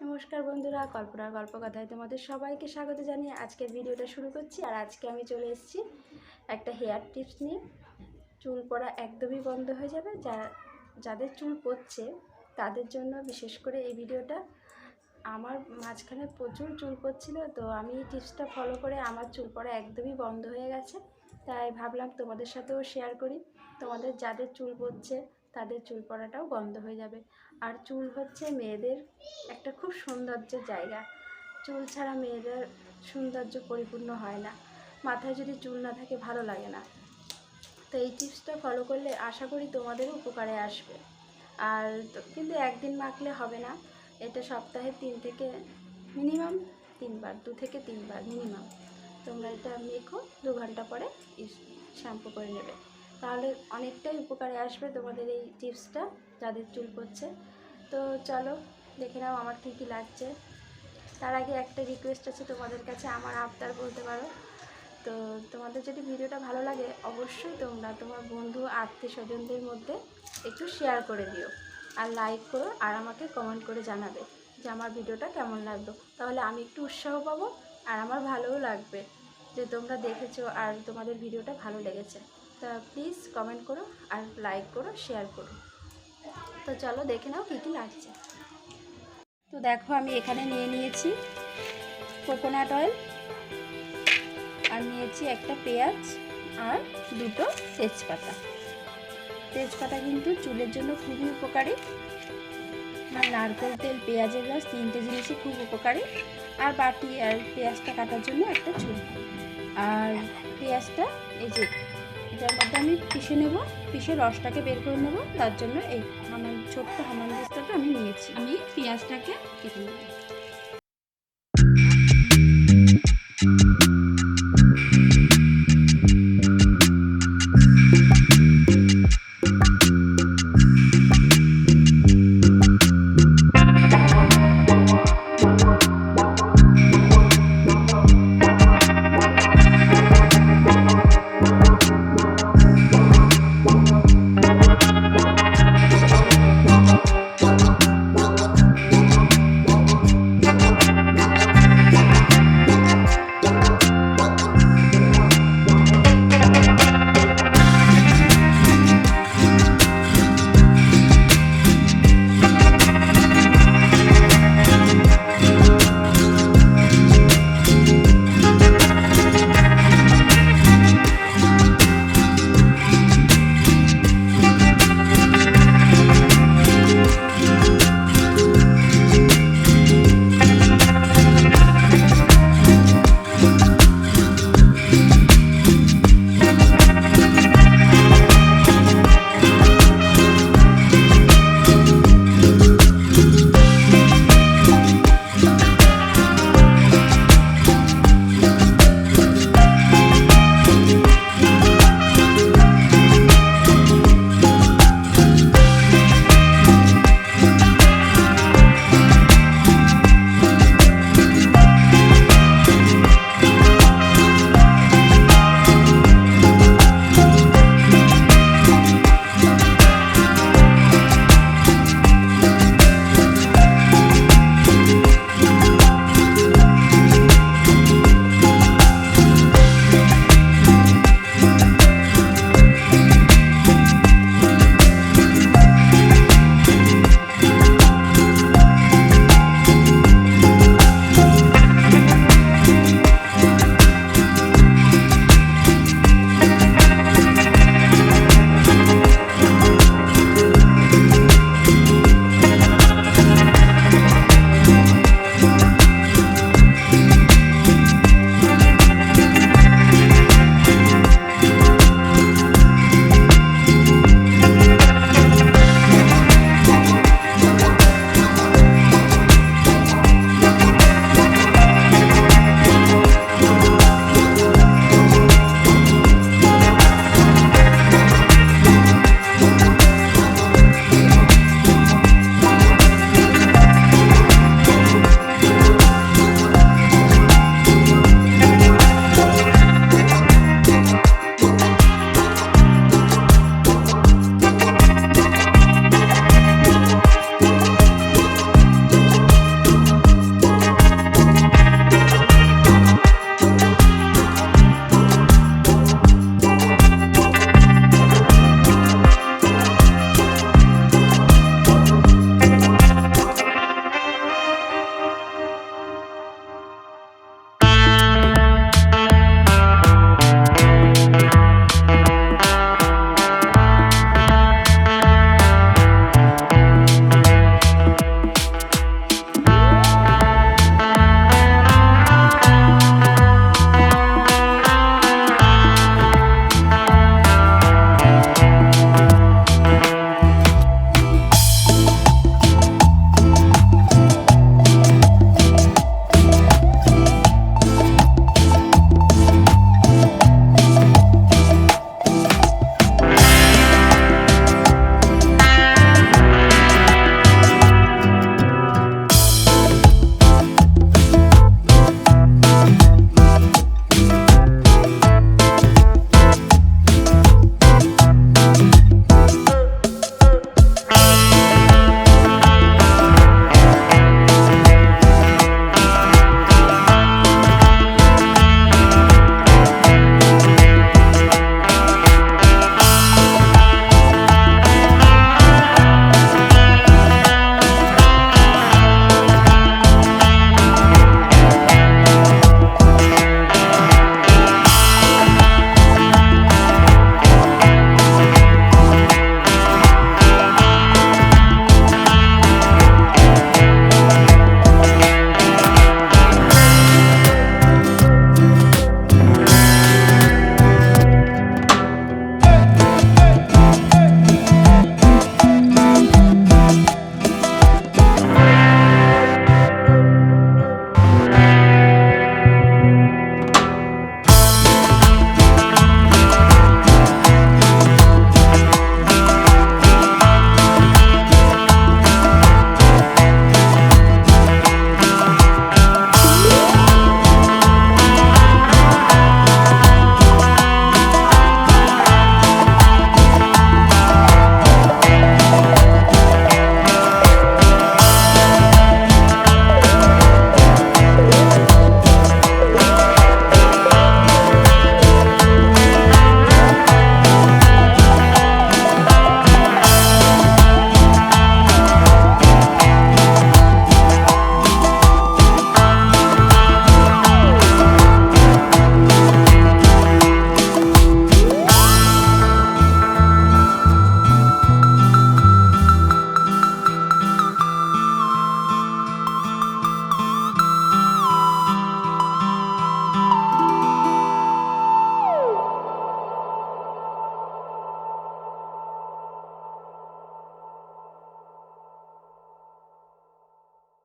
নমস্কার বন্ধুরা কল্পনার গল্প কথায় তোমাদের সবাইকে স্বাগত জানিয়ে আজকের ভিডিওটা শুরু করছি। আর আজকে আমি চলে এসেছি একটা হেয়ার টিপস নিয়ে। চুল পড়া একদমই বন্ধ হয়ে যাবে। যা, যাদের চুল পড়ছে, তাদের জন্য বিশেষ করে এই ভিডিওটা। আমার মাঝখানে প্রচুর চুল পড়ছিল, তো আমি এই টিপসটা ফলো করে আমার চুল পড়া একদমই বন্ধ হয়ে গেছে। তাই ভাবলাম তোমাদের সাথেও শেয়ার করি। তোমাদের যাদের চুল পড়ছে তাদের চুল পড়াটাও বন্ধ হয়ে যাবে। আর চুল হচ্ছে মেয়েদের একটা খুব সৌন্দর্যের জায়গা। চুল ছাড়া মেয়েদের সৌন্দর্য পরিপূর্ণ হয় না। মাথায় যদি চুল না থাকে, ভালো লাগে না। তো এই টিপসটা ফলো করলে আশা করি তোমাদেরও উপকারে আসবে। আর কিন্তু একদিন মাখলে হবে না। এটা সপ্তাহে তিন থেকে মিনিমাম তিনবার, দু থেকে তিনবার মিনিমাম। তোমরা এটা মেখো, দু ঘণ্টা পরে শ্যাম্পু করে নেবে। তাহলে অনেকটাই উপকারে আসবে তোমাদের এই টিপসটা যাদের চুল পড়ছে। তো চলো, দেখে নাও আমার কী কী লাগছে। তার আগে একটা রিকোয়েস্ট আছে তোমাদের কাছে, আমার আবদার বলতে পারো। তো তোমাদের যদি ভিডিওটা ভালো লাগে, অবশ্যই তোমরা তোমার বন্ধু আত্মীয় স্বজনদের মধ্যে একটু শেয়ার করে দিও। আর লাইক করো, আর আমাকে কমেন্ট করে জানাবে যে আমার ভিডিওটা কেমন লাগল। তাহলে আমি একটু উৎসাহ পাবো, আর আমার ভালোও লাগবে যে তোমরা দেখেছ আর তোমাদের ভিডিওটা ভালো লেগেছে। তা প্লিজ কমেন্ট করো আর লাইক করো শেয়ার করো। তো চলো দেখে নাও কী কী লাগছে। তো দেখো আমি এখানে নিয়ে নিয়েছি কোকোনাট অয়েল আর নিয়েছি একটা পেঁয়াজ আর দুটো তেজপাতা। তেজপাতা কিন্তু চুলের জন্য খুবই উপকারী। আর নারকেল তেল, পেঁয়াজের রস তিনটে জিনিসই খুব উপকারী। আর বাটি আর পেঁয়াজটা কাটার জন্য একটা চুল। আর পেঁয়াজটা এই যে এটার মধ্যে আমি পিষে নেব, পিষে রসটাকে বের করে নেব, তার জন্য এই আমার ছোট্ট হামান দিস্তাটা আমি নিয়েছি। আমি পেঁয়াজটাকে কেটে নেব।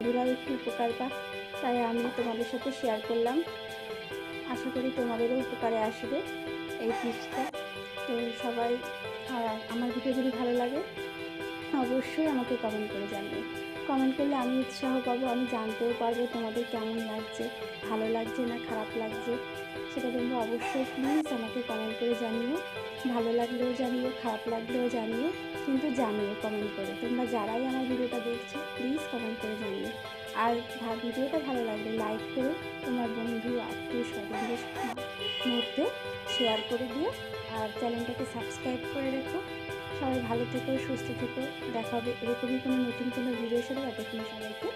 বন্ধুরাও একটু উপকার পাক, তাই আমি তোমাদের সাথে শেয়ার করলাম। আশা করি তোমাদেরও উপকারে আসবে এই টিপসটা। তো সবাই আমার ভিডিও যদি ভালো লাগে, অবশ্যই আমাকে কমেন্ট করে জানবে কমেন্ট করলে আমি উৎসাহ পাবো, আমি জানতেও পারব তোমাদের কেমন লাগছে, ভালো লাগছে না খারাপ লাগছে। সেটা তোমরা অবশ্যই প্লিজ আমাকে কমেন্ট করে জানিও। ভালো লাগলেও জানিও, খারাপ লাগলেও জানিও, কিন্তু জানিও কমেন্ট করে। তোমরা যারাই আমার ভিডিওটা দেখছ প্লিজ কমেন্ট করে জানিও। আর ভিডিওটা ভালো লাগলে লাইক করে তোমার বন্ধু, আত্মীয়, স্বজনদের মধ্যে শেয়ার করে দিও। আর চ্যানেলটাকে সাবস্ক্রাইব করে রেখো। সবাই ভালো থেকো, সুস্থ থেকো। দেখা হবে এরকমই কোনো নতুন কোনো ভিডিওর সাথে। ততক্ষণ সবাইকে